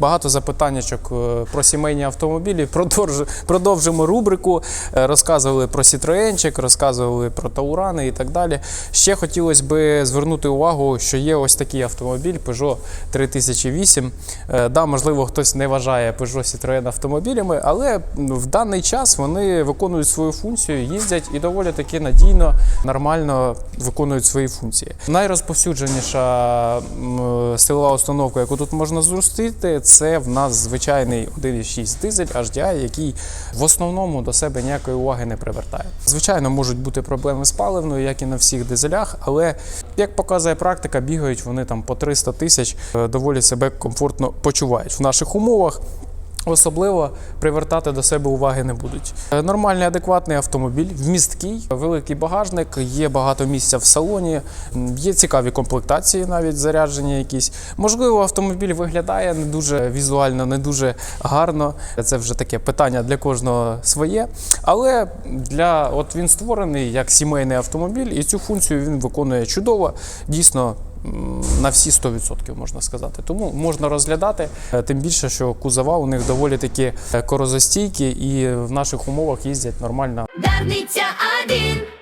багато запитаннячок е, про сімейні автомобілі. Продовж- продовжимо рубрику. Е, Розказували про Citroenчик, розказували про Таурани і так далі. Ще хотілося би звернути увагу, що є ось такий автомобіль Peugeot 3008. Е, Да, можливо, хтось не вважає Peugeot Citroën автомобілями, але в даний час вони виконують свою функцію, їздять і доволі таки надійно, нормально виконують свої функції. Найрозповсюдженіша силова установка, яку тут можна зростити, це в нас звичайний 1.6 дизель HDI, який в основному до себе ніякої уваги не привертає. Звичайно, можуть бути проблеми з паливною, як і на всіх дизелях, але як показує практика, бігають вони там по 300 тисяч, е, доволі себе комфортно почувають в наших умовах. Особливо привертати до себе уваги не будуть. Е, Нормальний адекватний автомобіль, вмісткий, великий багажник, є багато місця в салоні, є цікаві комплектації, навіть заряджені якісь. Можливо, автомобіль виглядає не дуже візуально, не дуже гарно. Це вже таке питання для кожного своє. Але для от він створений як сімейний автомобіль, і цю функцію він виконує чудово. Дійсно, на всі 100% можна сказати. Тому можна розглядати, е, тим більше, що кузова у них доволі таки е, корозостійкі і в наших умовах їздять нормально. Дарниця один.